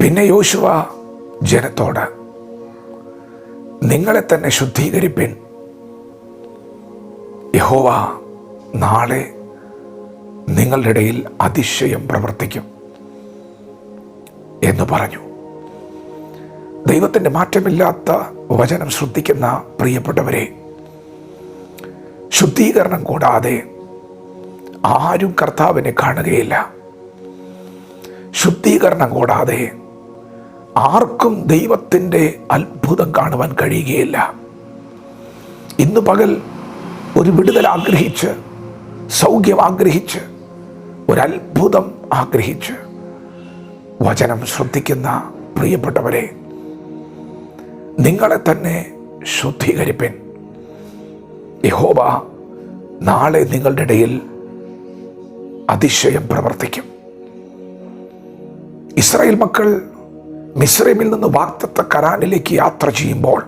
പിന്നെ യോശുവ ജനത്തോട് നിങ്ങളെ തന്നെ ശുദ്ധീകരിപ്പിൻ. യഹോവ നാളെ നിങ്ങളുടെ ഇടയിൽ അതിശയം പ്രവർത്തിക്കും എന്ന് പറഞ്ഞു. ദൈവത്തിന്റെ മാറ്റമില്ലാത്ത വചനം ശ്രദ്ധിക്കുന്ന പ്രിയപ്പെട്ടവരെ ശുദ്ധീകരണം കൂടാതെ ആരും കർത്താവിനെ കാണുകയില്ല. ശുദ്ധീകരണം കൂടാതെ ആർക്കും ദൈവത്തിന്റെ അത്ഭുതം കാണുവാൻ കഴിയുകയില്ല. ഇന്ന് പകൽ ഒരു വിടുതൽ ആഗ്രഹിച്ച് സൗഖ്യം ആഗ്രഹിച്ച് ഒരത്ഭുതം ആഗ്രഹിച്ച് വചനം ശ്രദ്ധിക്കുന്ന പ്രിയപ്പെട്ടവരെ നിങ്ങളെ തന്നെ ശുദ്ധീകരിപ്പിൻ. യഹോബ നാളെ നിങ്ങളുടെ ഇടയിൽ അതിശയം പ്രവർത്തിക്കും. ഇസ്രായേൽ മക്കൾ മിശ്രമിൽ നിന്ന് വാക്തത്വ കരാനിലേക്ക് യാത്ര ചെയ്യുമ്പോൾ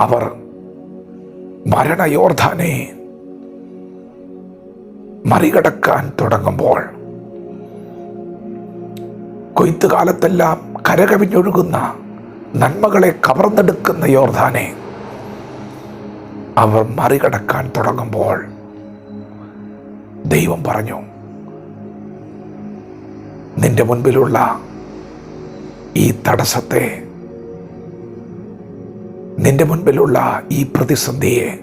അവർ മരണയോർധാനെ മറികടക്കാൻ തുടങ്ങുമ്പോൾ കൊയ്ത്ത് കാലത്തെല്ലാം കരകവിഞ്ഞൊഴുകുന്ന നന്മകളെ കവർന്നെടുക്കുന്ന യോർധാനെ അവർ മറികടക്കാൻ തുടങ്ങുമ്പോൾ ദൈവം പറഞ്ഞു നിന്റെ മുൻപിലുള്ള ഈ തടസ്സത്തെ. നിന്റെ മുൻപിലുള്ള ഈ പ്രതിസന്ധിയെ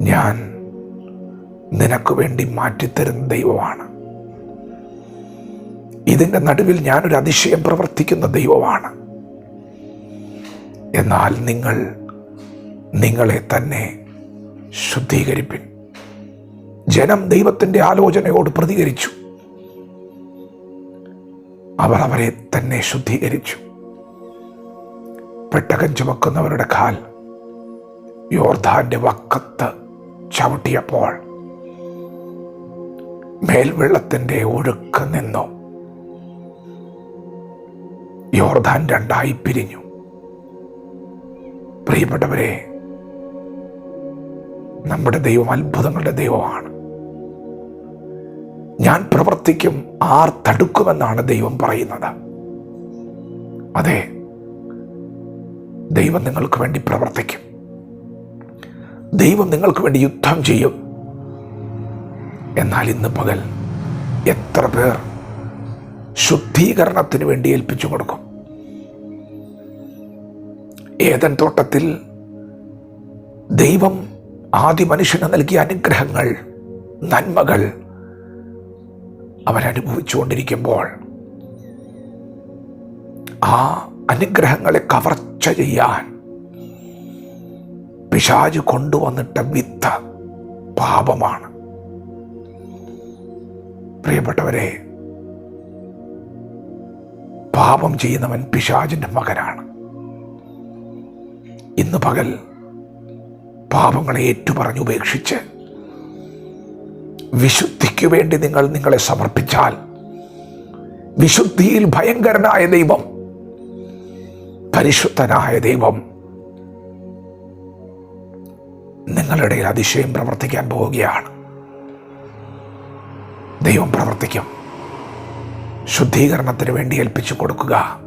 ഞാൻ നിനക്ക് വേണ്ടി മാറ്റിത്തരുന്ന ദൈവമാണ്. ഇതിന്റെ നടുവിൽ ഞാനൊരു അതിശയം പ്രവർത്തിക്കുന്ന ദൈവമാണ്. എന്നാൽ നിങ്ങൾ നിങ്ങളെ തന്നെ ശുദ്ധീകരിപ്പിൻ. ജനം ദൈവത്തിന്റെ ആലോചനയോട് പ്രതികരിച്ചു. അവർ അവരെ തന്നെ ശുദ്ധീകരിച്ചു. പെട്ടകം ചുമക്കുന്നവരുടെ കാൽ യോർധാന്റെ വക്കത്ത് ചവിട്ടിയപ്പോൾ മേൽവെള്ളത്തിന്റെ ഒഴുക്ക് നിന്നു. യോർധാൻ രണ്ടായി പിരിഞ്ഞു. പ്രിയപ്പെട്ടവരെ നമ്മുടെ ദൈവം അത്ഭുതങ്ങളുടെ ദൈവമാണ്. ഞാൻ പ്രവർത്തിക്കും ആർ തടുക്കുമെന്നാണ് ദൈവം പറയുന്നത്. അതെ ദൈവം നിങ്ങൾക്ക് വേണ്ടി പ്രവർത്തിക്കും. ദൈവം നിങ്ങൾക്ക് വേണ്ടി യുദ്ധം ചെയ്യും. എന്നാൽ ഇന്ന് പകൽ എത്ര പേർ ശുദ്ധീകരണത്തിന് വേണ്ടി ഏൽപ്പിച്ചു കൊടുക്കും? ഏതൻ തോട്ടത്തിൽ ദൈവം ആദ്യ മനുഷ്യന് നൽകിയ അനുഗ്രഹങ്ങൾ നന്മകൾ അവരനുഭവിച്ചുകൊണ്ടിരിക്കുമ്പോൾ ആ അനുഗ്രഹങ്ങളെ കവർച്ച ചെയ്യാൻ പിശാജ് കൊണ്ടുവന്നിട്ട വിത്ത് പാപമാണ്. പ്രിയപ്പെട്ടവരെ പാപം ചെയ്യുന്നവൻ പിശാജിന്റെ മകനാണ്. ഇന്ന് പകൽ പാപങ്ങളെ ഏറ്റുപറഞ്ഞുപേക്ഷിച്ച് ഉപേക്ഷിച്ച് വിശുദ്ധിക്ക് വേണ്ടി നിങ്ങൾ നിങ്ങളെ സമർപ്പിച്ചാൽ വിശുദ്ധിയിൽ ഭയങ്കരനായ ദൈവം പരിശുദ്ധനായ ദൈവം നിങ്ങളുടെ അതിശയം പ്രവർത്തിക്കാൻ പോവുകയാണ്. ദൈവം പ്രവർത്തിക്കും. ശുദ്ധീകരണത്തിന് വേണ്ടി ഏൽപ്പിച്ചു കൊടുക്കുക.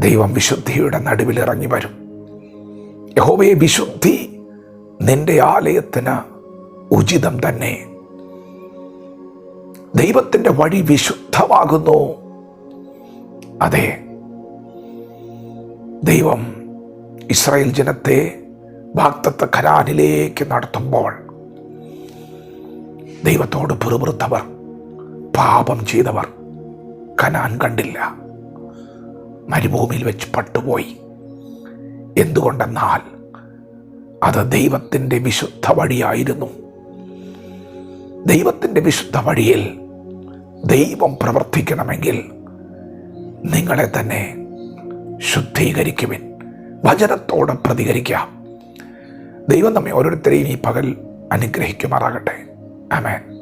ദൈവം വിശുദ്ധിയുടെ നടുവിൽ ഇറങ്ങി വരും. യഹോവയെ വിശുദ്ധി നിന്റെ ആലയത്തിന് ഉചിതം തന്നെ. ദൈവത്തിന്റെ വഴി വിശുദ്ധമാകുന്നു. അതെ ദൈവം ഇസ്രായേൽ ജനത്തെ വാക്തത്വ ഖരാനിലേക്ക് നടത്തുമ്പോൾ ദൈവത്തോട് പുറമൃത്തവർ പാപം ചെയ്തവർ കനാൻ കണ്ടില്ല. മരുഭൂമിയിൽ വെച്ച് പട്ടുപോയി. എന്തുകൊണ്ടെന്നാൽ അത് ദൈവത്തിന്റെ വിശുദ്ധ വഴിയായിരുന്നു. ദൈവത്തിന്റെ വിശുദ്ധ വഴിയിൽ ദൈവം പ്രവർത്തിക്കണമെങ്കിൽ നിങ്ങളെ തന്നെ ശുദ്ധീകരിക്കുവിൻ. വചനത്തോടെ പ്രതികരിക്കാം ദൈവം നമ്മെ ഓരോരുത്തരെയും ഈ പകൽ അനുഗ്രഹിക്കുമാറാകട്ടെ. ആമേൻ.